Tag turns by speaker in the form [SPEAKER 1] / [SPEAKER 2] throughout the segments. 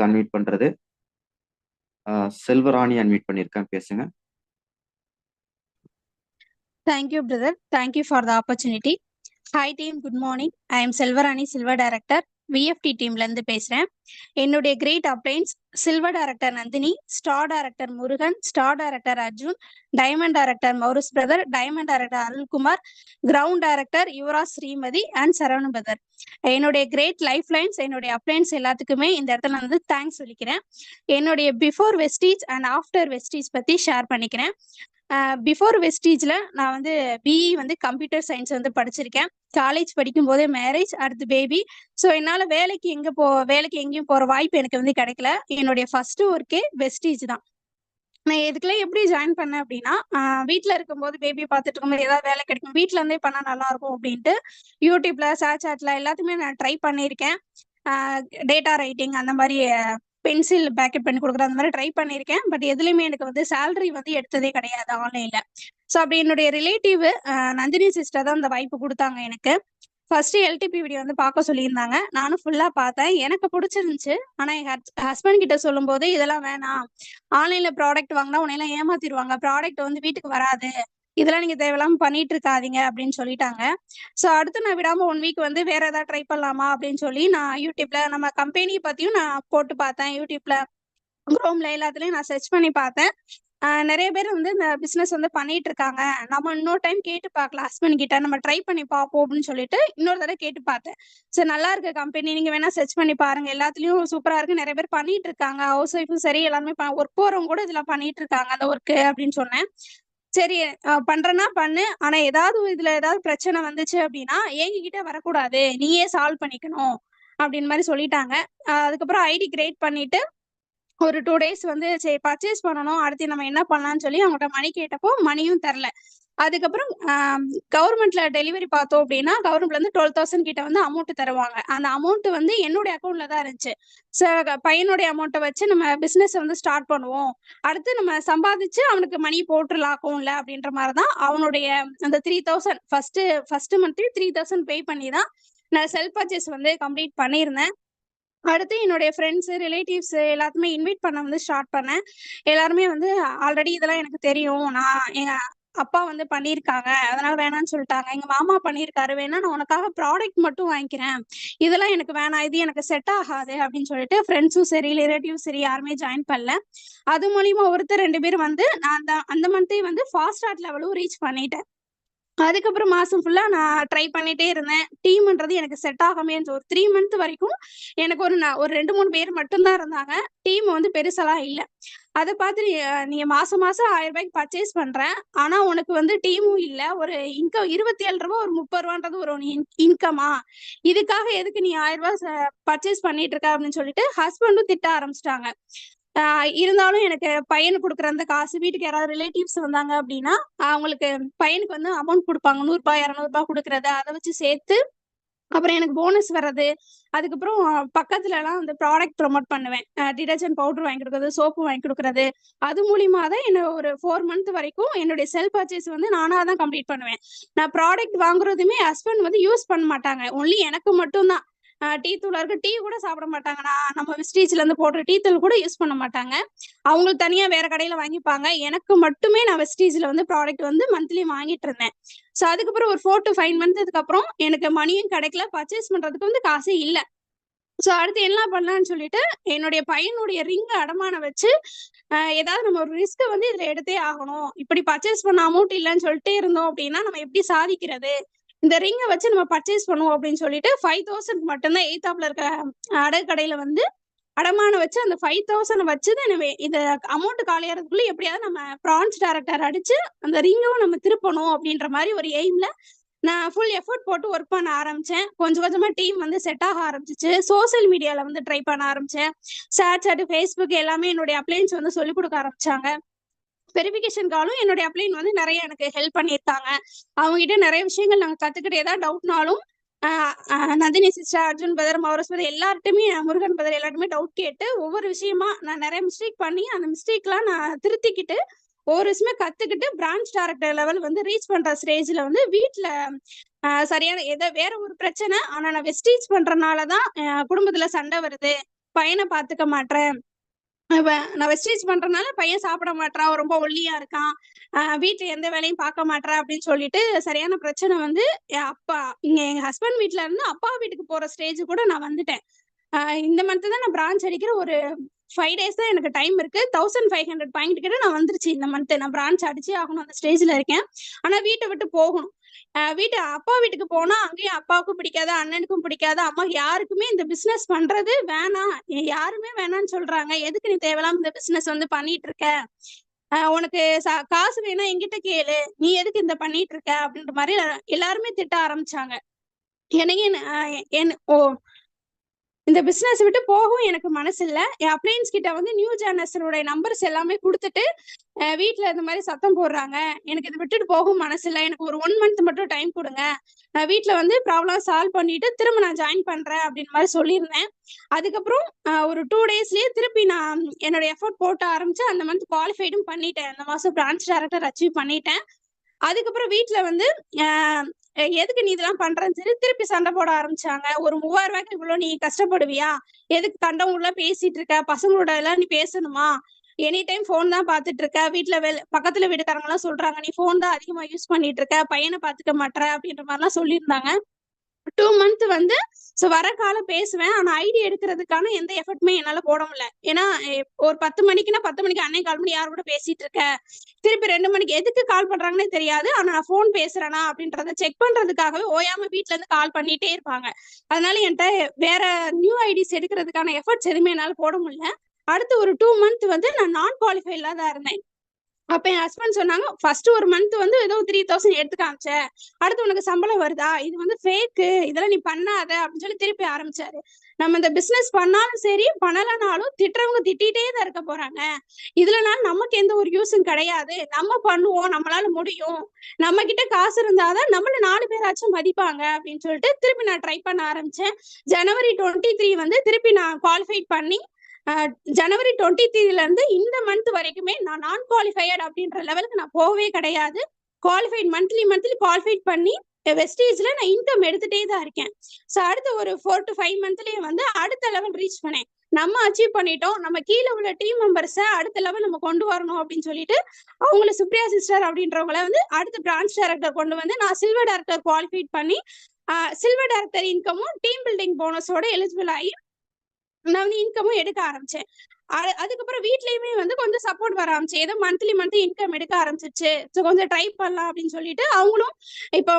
[SPEAKER 1] Unmute பண்ணுறது Selvarani unmute பண்ணியிருக்கேன் பேசுங்க
[SPEAKER 2] thank thank you brother thank you for the opportunity hi team good morning I am Selvarani silver director VFT Director, டீம்ல இருந்து பேசுறேன். என்னுடைய great uplines silver director Nandini star director Murugan star director Arjun diamond director Maurice brother diamond director Arulkumar crown director Yuvaraj Srimathi and Saravana brother என்னுடைய great life lines என்னுடைய uplines எல்லாத்துக்குமே இந்த இடத்துல வந்து தேங்க்ஸ் சொல்லிக்கிறேன். என்னுடைய before Vestige and after Vestige பத்தி share பண்ணிக்கிறேன். பிஃபோர் வெஸ்டீஜில் நான் வந்து பிஇ வந்து கம்ப்யூட்டர் சயின்ஸ் வந்து படிச்சிருக்கேன். காலேஜ் படிக்கும் போதே மேரேஜ் அடுத்து பேபி ஸோ என்னால் வேலைக்கு எங்கே போ வேலைக்கு எங்கேயும் போகிற வாய்ப்பு எனக்கு வந்து கிடைக்கல. என்னுடைய ஃபர்ஸ்ட் ஒர்க்கே வெஸ்டீஜ் தான். நான் இதுக்குள்ள எப்படி ஜாயின் பண்ணேன் அப்படின்னா வீட்டில் இருக்கும்போது பேபி பார்த்துட்டு இருக்கும்போது ஏதாவது வேலை கிடைக்கும். வீட்டில இருந்தே பண்ணால் நல்லா இருக்கும் அப்படின்ட்டு யூடியூப்ல ஷேர் எல்லாத்தையுமே நான் ட்ரை பண்ணியிருக்கேன். டேட்டா ரைட்டிங் அந்த மாதிரி பென்சில் பேக்கெட் பண்ணி கொடுக்குற அந்த மாதிரி ட்ரை பண்ணியிருக்கேன். பட் எதுலையுமே எனக்கு வந்து சேலரி வந்து எடுத்ததே கிடையாது ஆன்லைன்ல ஸோ அப்படி என்னுடைய ரிலேட்டிவ் நந்தினி சிஸ்டர் தான் அந்த வாய்ப்பு கொடுத்தாங்க எனக்கு. ஃபர்ஸ்ட் எல்டிபி வீடியோ வந்து பார்க்க சொல்லியிருந்தாங்க. நானும் ஃபுல்லா பார்த்தேன். எனக்கு பிடிச்சிருந்துச்சு. ஆனா என் ஹஸ்பண்ட் கிட்ட சொல்லும் போது இதெல்லாம் வேணாம். ஆன்லைன்ல ப்ராடக்ட் வாங்கினா உன்னையெல்லாம் ஏமாத்திடுவாங்க. ப்ராடக்ட் வந்து வீட்டுக்கு வராது. இதெல்லாம் நீங்க தேவையில்லாம பண்ணிட்டு இருக்காதீங்க அப்படின்னு சொல்லிட்டாங்க. ஸோ அடுத்து நான் விடாம ஒன் வீக் வந்து வேற ஏதாவது ட்ரை பண்ணலாமா அப்படின்னு சொல்லி நான் யூடியூப்ல நம்ம கம்பெனி பத்தியும் நான் போட்டு பார்த்தேன். யூடியூப்ல குரோம்ல எல்லாத்துலயும் நான் சர்ச் பண்ணி பார்த்தேன். நிறைய பேர் வந்து இந்த பிசினஸ் வந்து பண்ணிட்டு இருக்காங்க நம்ம இன்னொரு டைம் கேட்டு பார்க்கலாம். ஹஸ்பண்ட் கிட்ட நம்ம ட்ரை பண்ணி பார்ப்போம் அப்படின்னு சொல்லிட்டு இன்னொரு தடவை கேட்டு பார்த்தேன். சரி நல்லா இருக்கு கம்பெனி நீங்க வேணா சர்ச் பண்ணி பாருங்க. எல்லாத்துலயும் சூப்பரா இருக்கு. நிறைய பேர் பண்ணிட்டு இருக்காங்க ஹவுஸ் ஒய்ஃபும் சரி எல்லாருமே ஒர்க் போறவங்க கூட இதுல பண்ணிட்டு இருக்காங்க அந்த ஒர்க் அப்படின்னு சொன்னேன். சரி பண்றேன்னா பண்ணு. ஆனா ஏதாவது இதுல ஏதாவது பிரச்சனை வந்துச்சு அப்படின்னா எங்ககிட்ட வரக்கூடாது. நீயே சால்வ் பண்ணிக்கணும். அப்படின்னு மாதிரி சொல்லிட்டாங்க. அதுக்கப்புறம் ஐடி கிரியேட் பண்ணிட்டு ஒரு டூ டேஸ் வந்து சரி பர்ச்சேஸ் பண்ணணும். அடுத்து நம்ம என்ன பண்ணலாம்னு சொல்லி அவங்கள்ட்ட மணி கேட்டப்போ மணியும் தரல. அதுக்கப்புறம் கவர்மெண்ட்ல டெலிவரி பார்த்தோம் அப்படின்னா கவர்மெண்ட்ல இருந்து டுவெல் தௌசண்ட் கிட்ட வந்து அமௌண்ட் தருவாங்க. அந்த அமௌண்ட் வந்து என்னுடைய அக்கௌண்ட்ல தான் இருந்துச்சு. பையனுடைய அமௌண்ட்டை வச்சு நம்ம பிசினஸ் வந்து ஸ்டார்ட் பண்ணுவோம். அடுத்து நம்ம சம்பாதிச்சு அவனுக்கு மணி போட்டுடலாம் அக்கௌண்ட்ல அப்படின்ற மாதிரி தான் அவனுடைய அந்த three thousand first first month three thousand pay பண்ணி தான் நான் செல்ஃப் பர்ச்சேஸ் வந்து கம்ப்ளீட் பண்ணியிருந்தேன். அடுத்து என்னுடைய ஃப்ரெண்ட்ஸ் ரிலேட்டிவ்ஸ் எல்லாத்துமே இன்வைட் பண்ண வந்து ஸ்டார்ட் பண்ணேன். எல்லாருமே வந்து ஆல்ரெடி இதெல்லாம் எனக்கு தெரியும். நான் எங்க அப்பா வந்து பண்ணியிருக்காங்க அதனால வேணாம்னு சொல்லிட்டாங்க. எங்க மாமா பண்ணியிருக்காரு வேணா நான் உனக்காக ப்ராடக்ட் மட்டும் வாங்கிக்கிறேன். இதெல்லாம் எனக்கு வேணாம். இது எனக்கு செட் ஆகாது அப்படின்னு சொல்லிட்டு ஃப்ரெண்ட்ஸும் சரி ரிலேட்டிவ் சரி யாருமே ஜாயின் பண்ணல. அது மூலியமா ஒருத்தர் ரெண்டு பேர் வந்து நான் அந்த அந்த மந்த்தே வந்து ஃபாஸ்ட் ஸ்டார்ட் லெவலும் ரீச் பண்ணிட்டேன். அதுக்கப்புறம் மாசம் ஃபுல்லா நான் ட்ரை பண்ணிட்டே இருந்தேன். டீம்ன்றது எனக்கு செட் ஆகாமே ஒரு த்ரீ மந்த் வரைக்கும் எனக்கு ஒரு நான் ஒரு ரெண்டு மூணு பேர் மட்டும்தான் இருந்தாங்க. டீம் வந்து பெருசெல்லாம் இல்லை. அதை பார்த்து நீங்க மாசம் மாசம் ஆயிரம் ரூபாய்க்கு பர்ச்சேஸ் பண்றேன். ஆனா உனக்கு வந்து டீமும் இல்ல. ஒரு இன்கம் இருபத்தி ஏழு ரூபா ஒரு முப்பது ரூபான்றது ஒரு இன்கமா இதுக்காக எதுக்கு நீ ஆயிரம் ரூபாய் பர்ச்சேஸ் பண்ணிட்டு இருக்க அப்படின்னு சொல்லிட்டு ஹஸ்பண்டும் திட்ட ஆரம்பிச்சிட்டாங்க. இருந்தாலும் எனக்கு பையனுக்கு கொடுக்குற அந்த காசு வீட்டுக்கு யாராவது ரிலேட்டிவ்ஸ் வந்தாங்க அப்படின்னா அவங்களுக்கு பையனுக்கு வந்து அமௌண்ட் கொடுப்பாங்க. நூறுரூபா இரநூறுபா கொடுக்குறது அதை வச்சு சேர்த்து அப்புறம் எனக்கு போனஸ் வர்றது. அதுக்கப்புறம் பக்கத்துல எல்லாம் அந்த ப்ராடக்ட் ப்ரொமோட் பண்ணுவேன். டிடர்ஜென்ட் பவுடர் வாங்கி கொடுக்குறது சோப்பு வாங்கி கொடுக்குறது. அது மூலியமா தான் என்ன ஒரு ஃபோர் மந்த் வரைக்கும் என்னுடைய செல் பர்ச்சேஸ் வந்து நானா தான் கம்ப்ளீட் பண்ணுவேன். நான் ப்ராடக்ட் வாங்குறதுமே ஹஸ்பண்ட் வந்து யூஸ் பண்ண மாட்டாங்க. ஒன்லி எனக்கு மட்டும்தான். டீ தூளா இருக்கு. டீ கூட சாப்பிட மாட்டாங்கண்ணா நம்ம விஸ்டீச்ல இருந்து போடுற டீ தூள் கூட யூஸ் பண்ண மாட்டாங்க. அவங்களுக்கு தனியா வேற கடையில வாங்கிப்பாங்க. எனக்கு மட்டுமே நான் வெஸ்டீஜ்ல வந்து ப்ராடக்ட் வந்து மந்த்லி வாங்கிட்டு இருந்தேன். ஸோ அதுக்கப்புறம் ஒரு ஃபோர் டு ஃபைவ் மந்த்துக்கு அப்புறம் எனக்கு மணியும் கிடைக்கல. பர்ச்சேஸ் பண்றதுக்கு வந்து காசே இல்லை. ஸோ அடுத்து என்ன பண்ணலான்னு சொல்லிட்டு என்னுடைய பையனுடைய ரிங் அடமானம் வச்சு ஏதாவது நம்ம ஒரு ரிஸ்க் வந்து இதுல எடுத்தே ஆகணும். இப்படி பர்ச்சேஸ் பண்ண அமௌண்ட் இல்லைன்னு சொல்லிட்டே இருந்தோம் அப்படின்னா நம்ம எப்படி சாதிக்கிறது? இந்த ரிங்கை வச்சு நம்ம பர்ச்சேஸ் பண்ணுவோம் அப்படின்னு சொல்லிட்டு ஃபைவ் தௌசண்ட் மட்டும்தான் எய்தாப்ல இருக்க அடகு கடையில வந்து அடமானம் வச்சு அந்த ஃபைவ் தௌசண்ட் வச்சு தான் இந்த அமௌண்ட் காலியாகிறதுக்குள்ள எப்படியாவது நம்ம பிரான்ச் டேரக்டர் அடிச்சு அந்த ரிங்கும் நம்ம திருப்பணும் அப்படின்ற மாதிரி ஒரு எய்ம்ல நான் ஃபுல் எஃபர்ட் போட்டு ஒர்க் பண்ண ஆரம்பிச்சேன். கொஞ்சம் கொஞ்சமா டீம் வந்து செட் ஆக ஆரம்பிச்சிச்சு. சோசியல் மீடியால வந்து ட்ரை பண்ண ஆரம்பிச்சேன். ஷேர் சாட் ஃபேஸ்புக் எல்லாமே என்னுடைய அப்ளைன்ஸ் வந்து சொல்லிக் கொடுக்க ஆரம்பிச்சாங்க. வெரிஃபிகேஷனுக்காலும் என்னுடைய அப்ளைன் வந்து நிறைய எனக்கு ஹெல்ப் பண்ணியிருக்காங்க. அவங்க கிட்ட நிறைய விஷயங்கள் நாங்கள் கத்துக்கிட்டு ஏதாவது டவுட்னாலும் நந்தினி சிஸ்டர் அர்ஜுன் பதர் மௌரஸ் எல்லார்ட்டுமே முருகன் பதர் எல்லாருமே டவுட் கேட்டு ஒவ்வொரு விஷயமா நான் நிறைய மிஸ்டேக் பண்ணி அந்த மிஸ்டேக்லாம் நான் திருத்திக்கிட்டு ஒவ்வொரு விஷயமே கத்துக்கிட்டு பிரான்ச் டேரக்டர் லெவல் வந்து ரீச் பண்ற ஸ்டேஜ்ல வந்து வீட்டுல சரியான ஏதோ வேற ஒரு பிரச்சனை ஆனா நான் வெஸ்டீச் பண்றதுனாலதான் குடும்பத்துல சண்டை வருது பையனை பாத்துக்க மாட்றேன் நான் வெஸ்டேஜ் பண்றதுனால பையன் சாப்பிட மாட்றான் ரொம்ப ஒல்லியா இருக்கான். வீட்டுல எந்த வேலையும் பார்க்க மாட்றான் அப்படின்னு சொல்லிட்டு சரியான பிரச்சனை வந்து என் அப்பா இங்க எங்க ஹஸ்பண்ட் வீட்டுல இருந்து அப்பா வீட்டுக்கு போற ஸ்டேஜ் கூட நான் வந்துட்டேன். இந்த மந்த் தான் நான் பிரான்ச் அடிக்கிற ஒரு ஃபைவ் டேஸ் தான் எனக்கு டைம் இருக்கு. தௌசண்ட் ஃபைவ் ஹண்ட்ரட் பாயிண்ட் கிட்ட நான் வந்துருச்சு இந்த மந்த் நான் பிரான்ச் அடிச்சே ஆகணும் அந்த ஸ்டேஜ்ல இருக்கேன். ஆனா வீட்டை விட்டு போகணும். வீட்டு அப்பா வீட்டுக்கு போனா அங்கேயும் அப்பாவுக்கும் பிடிக்காது அண்ணனுக்கும் பிடிக்காது. அம்மா யாருக்குமே இந்த பிசினஸ் பண்றது வேணாம். யாருமே வேணாம்னு சொல்றாங்க. எதுக்கு நீ தேவையில்லாம இந்த பிசினஸ் வந்து பண்ணிட்டு இருக்க? உனக்கு காசு வேணா என்கிட்ட கேளு. நீ எதுக்கு இந்த பண்ணிட்டு இருக்க? அப்படின்ற மாதிரி எல்லாருமே திட்ட ஆரம்பிச்சாங்க. எனக்கு என்ன- ஆஹ் என் ஓ இந்த பிசினஸ் விட்டு போகவும் எனக்கு மனசு இல்ல என் அப்ளைன்ஸ் கிட்ட வந்து நியூ ஜேர்னஸருடைய நம்பர்ஸ் எல்லாமே கொடுத்துட்டு வீட்டுல இந்த மாதிரி சத்தம் போடுறாங்க. எனக்கு இது விட்டுட்டு போகவும் மனசு இல்ல எனக்கு ஒரு ஒன் மந்த் மட்டும் டைம் கொடுங்க. நான் வீட்டுல வந்து ப்ராப்ளம் சால்வ் பண்ணிட்டு திரும்ப நான் ஜாயின் பண்றேன் அப்படின்னு மாதிரி சொல்லியிருந்தேன். அதுக்கப்புறம் ஒரு டூ டேஸ்லயே திருப்பி நான் என்னோட எஃபோர்ட் போட்டு ஆரம்பிச்சு அந்த மந்த் குவாலிஃபைடும் பண்ணிட்டேன். அந்த மாசம் பிரான்ச் டேரக்டர் அச்சீவ் பண்ணிட்டேன். அதுக்கப்புறம் வீட்டுல வந்து எதுக்கு நீ இதெல்லாம் பண்றேன்னு சொல்லி திருப்பி சண்டை போட ஆரம்பிச்சாங்க. ஒரு மூவாயிரம் ரூபாய்க்கு இவ்வளவு நீ கஷ்டப்படுவியா? எதுக்கு கண்டவங்கள பேசிட்டு இருக்க? பசங்களோட எல்லாம் நீ பேசணுமா? எனி டைம் ஃபோன் தான் பாத்துட்டு இருக்க. வீட்ல வேலை பக்கத்துல வீட்டுக்காரங்க எல்லாம் சொல்றாங்க நீ ஃபோன் தான் அதிகமா யூஸ் பண்ணிட்டு இருக்க பையனை பாத்துக்க மாட்ற அப்படின்ற மாதிரி எல்லாம் சொல்லியிருந்தாங்க. டூ மந்த் வந்து ஸோ வர காலம் பேசுவேன். ஆனா ஐடி எடுக்கிறதுக்கான எந்த எஃபர்ட்டுமே என்னால் போட முடியல. ஏன்னா ஒரு பத்து மணிக்குன்னா பத்து மணிக்கு அன்னை கால் பண்ணி யார் கூட பேசிட்டு இருக்க? திருப்பி ரெண்டு மணிக்கு எதுக்கு கால் பண்றாங்கன்னே தெரியாது. ஆனா நான் ஃபோன் பேசுறேனா அப்படின்றத செக் பண்றதுக்காகவே ஓயாம வீட்ல இருந்து கால் பண்ணிட்டே இருப்பாங்க. அதனால என்கிட்ட வேற நியூ ஐடிஸ் எடுக்கிறதுக்கான எஃபர்ட்ஸ் எதுவுமே என்னால் போட முடியல. அடுத்து ஒரு டூ மந்த் வந்து நான் நான் குவாலிஃபை இல்லாத இருந்தேன். அப்ப என் ஹஸ்பண்ட் சொன்னாங்க ஃபர்ஸ்ட் ஒரு மந்த் வந்து ஏதோ த்ரீ தௌசண்ட் எடுத்து காமிச்ச அடுத்து உனக்கு சம்பளம் வருதா? இது வந்து ஃபேக்கு இதெல்லாம் நீ பண்ணாத அப்படின்னு சொல்லி திருப்பி ஆரம்பிச்சாரு. நம்ம இந்த பிசினஸ் பண்ணாலும் சரி பண்ணலனாலும் திட்டுறவங்க திட்டிகிட்டே தான் இருக்க போறாங்க. இதுலனால நமக்கு எந்த ஒரு யூஸும் கிடையாது. நம்ம பண்ணுவோம் நம்மளால முடியும். நம்ம கிட்ட காசு இருந்தாதான் நம்மள நாலு பேராச்சும் மதிப்பாங்க அப்படின்னு சொல்லிட்டு திருப்பி நான் ட்ரை பண்ண ஆரம்பிச்சேன். ஜனவரி டுவெண்ட்டி த்ரீ வந்து திருப்பி நான் குவாலிஃபைட் பண்ணி ஜனவரி டுவெண்ட்டி த்ரீல இருந்து இந்த மந்த் வரைக்குமே நான் நான் குவாலிஃபையர் அப்படின்ற லெவலுக்கு நான் போகவே கிடையாது. குவாலிஃபைட் மந்த்லி மந்த்லி குவாலிஃபைட் பண்ணி வெஸ்டேஜ்ல நான் இன்கம் எடுத்துட்டே தான் இருக்கேன். ஸோ அடுத்த ஒரு ஃபோர் டு ஃபைவ் மந்த்லயே வந்து அடுத்த லெவல் ரீச் பண்ணேன். நம்ம அச்சீவ் பண்ணிட்டோம். நம்ம கீழே உள்ள டீம் மெம்பர்ஸை அடுத்த லெவல் நம்ம கொண்டு வரணும் அப்படின்னு சொல்லிட்டு அவங்கள சுப்ரியா சிஸ்டர் அப்படின்றவங்கள வந்து அடுத்த பிரான்ச் டேரக்டர் கொண்டு வந்து நான் சில்வர் டேரக்டர் குவாலிஃபைட் பண்ணி சில்வர் டேரக்டர் இன்கமும் டீம் பில்டிங் போனஸோட எலிஜிபிள் ஆகி நான் வந்து இன்கமும் எடுக்க ஆரம்பிச்சேன். அதுக்கப்புறம் வீட்லயுமே வந்து கொஞ்சம் சப்போர்ட் வர ஆரம்பிச்சு ஏதோ மந்த்லி மந்த்லி இன்கம் எடுக்க ஆரம்பிச்சிச்சு ஸோ கொஞ்சம் ட்ரை பண்ணலாம் அப்படின்னு சொல்லிட்டு அவங்களும் இப்போ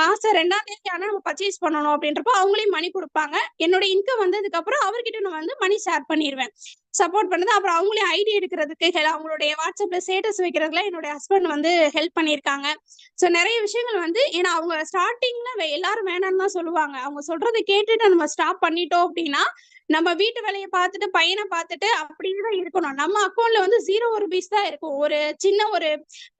[SPEAKER 2] மாசம் ரெண்டாம் தேதி ஆனா நம்ம பர்ச்சேஸ் பண்ணணும் அப்படின்றப்போ அவங்களையும் மணி கொடுப்பாங்க. என்னோட இன்கம் வந்ததுக்கு அப்புறம் அவர்கிட்ட நான் வந்து மணி ஷேர் பண்ணிடுவேன் சப்போர்ட் பண்ணது அப்புறம் அவங்களே ஐடி எடுக்கிறதுக்கு அவங்களுடைய வாட்ஸ்அப்ல ஸ்டேட்டஸ் வைக்கிறதுல என்னுடைய ஹஸ்பண்ட் வந்து ஹெல்ப் பண்ணியிருக்காங்க. ஸோ நிறைய விஷயங்கள் வந்து ஏன்னா அவங்க ஸ்டார்டிங்ல எல்லாரும் வேணாம்னு தான் சொல்லுவாங்க. அவங்க சொல்றதை கேட்டுட்டு நம்ம ஸ்டாப் பண்ணிட்டோம் அப்படின்னா நம்ம வீட்டு வேலையை பார்த்துட்டு பையனை பார்த்துட்டு அப்படியே தான் இருக்கணும். நம்ம அக்கௌண்ட்ல வந்து ஜீரோ ஒரு பீஸ் தான் இருக்கும். ஒரு சின்ன ஒரு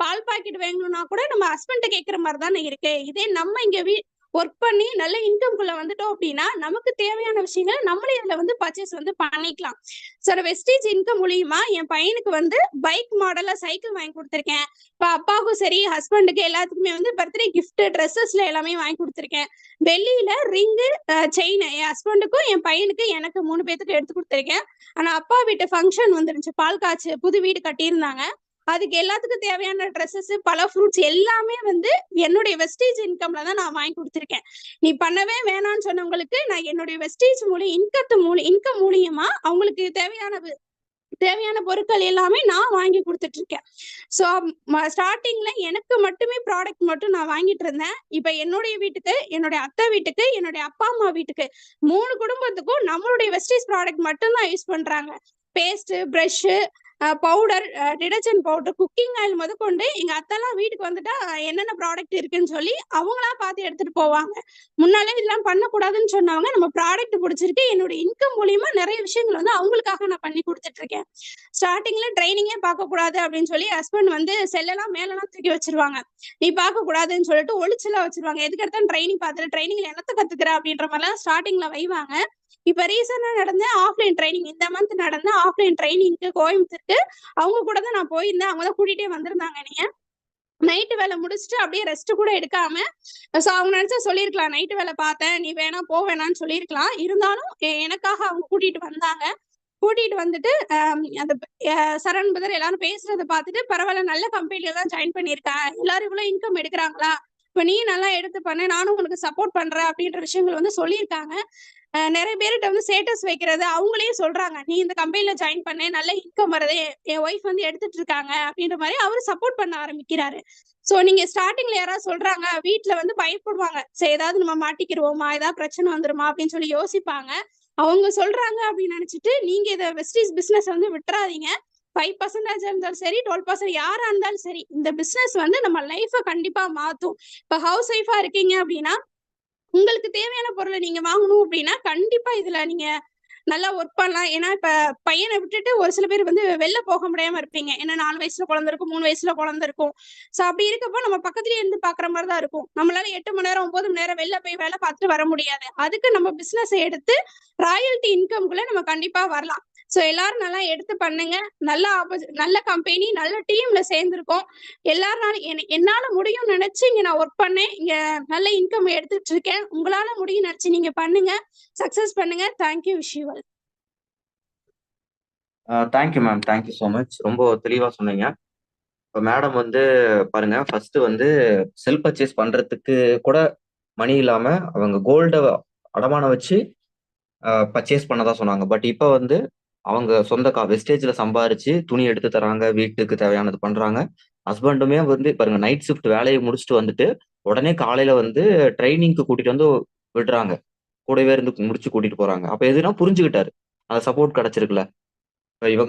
[SPEAKER 2] பால் பாக்கெட் வாங்கணும்னா கூட நம்ம ஹஸ்பண்ட கேட்கற மாதிரி தானே இருக்கு. இதே நம்ம இங்க வீ ஒர்க் பண்ணி நல்ல இன்கம் குள்ள வந்துட்டோம் அப்படின்னா நமக்கு தேவையான விஷயங்களை நம்மளே இதுல வந்து பர்ச்சேஸ் வந்து பண்ணிக்கலாம். சார் வெஸ்டேஜ் இன்கம் மூலியமா என் பையனுக்கு வந்து பைக் மாடல்ல சைக்கிள் வாங்கி கொடுத்துருக்கேன். இப்ப அப்பாவுக்கும் சரி ஹஸ்பண்டுக்கு எல்லாத்துக்குமே வந்து பர்த்டே கிஃப்ட் ட்ரெஸ்ஸஸ்ல எல்லாமே வாங்கி கொடுத்துருக்கேன். வெள்ளியில ரிங்கு செயின் என் ஹஸ்பண்டுக்கும் என் பையனுக்கு எனக்கு மூணு பேத்துக்கு எடுத்து கொடுத்துருக்கேன். ஆனா அப்பா வீட்டு ஃபங்க்ஷன் வந்துருந்துச்சு. பால் காய்ச்சி புது வீடு கட்டியிருந்தாங்க. அதுக்கு எல்லாத்துக்கும் தேவையான ட்ரெஸ்ஸஸ் பல ஃப்ரூட்ஸ் எல்லாமே வந்து என்னுடைய வெஸ்டேஜ் இன்கம்ல தான் நான் வாங்கி கொடுத்துருக்கேன். நீ பண்ணவே வேணாம்னு சொன்னவங்களுக்கு நான் என்னுடைய வெஸ்டேஜ் மூலியம் இன்கத்து மூலி இன்கம் மூலியமா அவங்களுக்கு தேவையான தேவையான பொருட்கள் எல்லாமே நான் வாங்கி கொடுத்துட்டு இருக்கேன் ஸோ ஸ்டார்டிங்ல எனக்கு மட்டுமே ப்ராடக்ட் மட்டும் நான் வாங்கிட்டு இருந்தேன். இப்போ என்னுடைய வீட்டுக்கு என்னுடைய அத்தை வீட்டுக்கு என்னுடைய அப்பா அம்மா வீட்டுக்கு மூணு குடும்பத்துக்கும் நம்மளுடைய வெஸ்டேஜ் ப்ராடக்ட் மட்டும் தான் யூஸ் பண்றாங்க. Paste brush powder detergent powder cooking oil முதற்கொண்டு எங்க அத்தெல்லாம் வீட்டுக்கு வந்துட்டா என்னென்ன ப்ராடக்ட் இருக்குன்னு சொல்லி அவங்களா பார்த்து எடுத்துட்டு போவாங்க. முன்னாலே இதெல்லாம் பண்ணக்கூடாதுன்னு சொன்னவங்க நம்ம ப்ராடக்ட் பிடிச்சிருக்கு என்னோட இன்கம் மூலியமா நிறைய விஷயங்கள் வந்து அவங்களுக்காக நான் பண்ணி கொடுத்துட்டு இருக்கேன் ஸ்டார்டிங்ல ட்ரைனிங்கே பார்க்க கூடாது அப்படின்னு சொல்லி ஹஸ்பண்ட் வந்து செல்லெல்லாம் மேலெல்லாம் தூக்கி வச்சிருவாங்க. நீ பார்க்க கூடாதுன்னு சொல்லிட்டு ஒளிச்செல்லாம் வச்சிருவாங்க. எதுக்கு எடுத்தாலும் ட்ரைனிங் பார்த்துட்டு ட்ரைனிங்ல என்னத்த கத்துக்கிற அப்படின்ற மாதிரிலாம் ஸ்டார்டிங்ல வைவாங்க. இப்ப ரீசெண்டா நடந்த ஆஃப்லைன் ட்ரைனிங் இந்த மந்த் நடந்த ஆஃப்லைன் ட்ரைனிங்க்கு கோயம்புத்தூருக்கு அவங்க கூட தான் நான் போயிருந்தேன். அவங்க தான் கூட்டிகிட்டே வந்திருந்தாங்க நீங்க நைட்டு வேலை முடிச்சுட்டு அப்படியே ரெஸ்ட் கூட எடுக்காம ஸோ அவங்க நினைச்சா சொல்லியிருக்கலாம். நைட்டு வேலை பார்த்தேன் நீ வேணா போ வேணான்னு சொல்லியிருக்கலாம். இருந்தாலும் எனக்காக அவங்க கூட்டிட்டு வந்தாங்க. கூட்டிட்டு வந்துட்டு அந்த சரண் பதர் எல்லாரும் பேசுறத பார்த்துட்டு பரவாயில்ல நல்ல கம்பெனில தான் ஜாயின் பண்ணியிருக்கேன் எல்லாரும் இவ்வளவு இன்கம் எடுக்கிறாங்களா? இப்ப நீ நல்லா எடுத்து பண்ண நானும் உனக்கு சப்போர்ட் பண்றேன் அப்படின்ற விஷயங்கள் வந்து சொல்லியிருக்காங்க. நிறைய பேர்கிட்ட வந்து ஸ்டேட்டஸ் வைக்கிறது அவங்களே சொல்றாங்க. நீ இந்த கம்பெனில ஜாயின் பண்ண நல்ல இன்கம் வருது என் ஒய்ஃப் வந்து எடுத்துட்டு இருக்காங்க அப்படின்ற மாதிரி அவரு சப்போர்ட் பண்ண ஆரம்பிக்கிறாரு. சோ நீங்க ஸ்டார்டிங்ல யாராவது சொல்றாங்க வீட்டுல வந்து பயப்படுவாங்க. சரி ஏதாவது நம்ம மாட்டிக்கிருவோமா? ஏதாவது பிரச்சனை வந்துருமா? அப்படின்னு சொல்லி யோசிப்பாங்க. அவங்க சொல்றாங்க அப்படின்னு நினைச்சிட்டு நீங்க இதை வெஸ்டீஸ் பிசினஸ் வந்து விட்டுறாதீங்க. ஃபைவ் பர்சன்டேஜ் இருந்தாலும் சரி டுவெல் பர்சன்ட் யாரா இருந்தாலும் சரி இந்த பிசினஸ் வந்து நம்ம லைஃபை கண்டிப்பா மாத்தும். இப்ப ஹவுஸ் ஒய்ஃபா இருக்கீங்க அப்படின்னா உங்களுக்கு தேவையான பொருளை நீங்க வாங்கணும் அப்படின்னா கண்டிப்பா இதுல நீங்க நல்லா ஒர்க் பண்ணலாம். ஏன்னா இப்ப பையனை விட்டுட்டு ஒரு சில பேர் வந்து வெளில போக முடியாம இருப்பீங்க. ஏன்னா நாலு வயசுல குழந்தை இருக்கும் மூணு வயசுல குழந்தை இருக்கும். சோ அப்படி இருக்கப்போ நம்ம பக்கத்துலயே இருந்து பாக்குற மாதிரி தான் இருக்கும். நம்மளால எட்டு மணி நேரம் ஒன்பது மணி நேரம் வெளில போய் வேலை பார்த்துட்டு வர முடியாது. அதுக்கு நம்ம பிசினஸ் எடுத்து ராயல்டி இன்கம்குள்ள நம்ம கண்டிப்பா வரலாம். சோ எல்லாரும் நல்லா எடுத்து பண்ணுங்க. நல்ல ஆப்போசி நல்ல கம்பெனி நல்ல டீம்ல சேர்ந்துருக்கோம். எல்லாருனாலும் என்னால முடியும்னு நினைச்சு இங்க நான் ஒர்க் பண்ணேன். இங்க நல்ல இன்கம் எடுத்துட்டு இருக்கேன். உங்களால முடியும் நினைச்சு நீங்க பண்ணுங்க. சக்சஸ் பண்ணுங்க. Thank you visual
[SPEAKER 1] thank you ma'am thank you so much ரொம்ப தெளிவாக சொன்னீங்க. இப்போ மேடம் வந்து பாருங்க ஃபர்ஸ்ட் வந்து செல்ஃப் பர்ச்சேஸ் பண்ணுறதுக்கு கூட மணி இல்லாமல் அவங்க கோல்டை அடமானம் வச்சு பர்ச்சேஸ் பண்ணதா சொன்னாங்க. பட் இப்போ வந்து அவங்க சொந்த கா வெஸ்டேஜ்ல சம்பாரிச்சு துணி எடுத்து தராங்க வீட்டுக்கு தேவையானது பண்றாங்க. ஹஸ்பண்டுமே வந்து பாருங்க நைட் ஷிஃப்ட் வேலையை முடிச்சுட்டு வந்துட்டு உடனே காலையில வந்து ட்ரைனிங்க்கு கூட்டிட்டு வந்து விடுறாங்க. கூடவே இருந்து முடிச்சு கூட்டிட்டு போறாங்க. அப்ப எதுனா புரிஞ்சுக்கிட்டாரு. அந்த சப்போர்ட் கிடைச்சிருக்குல்ல. இவங்க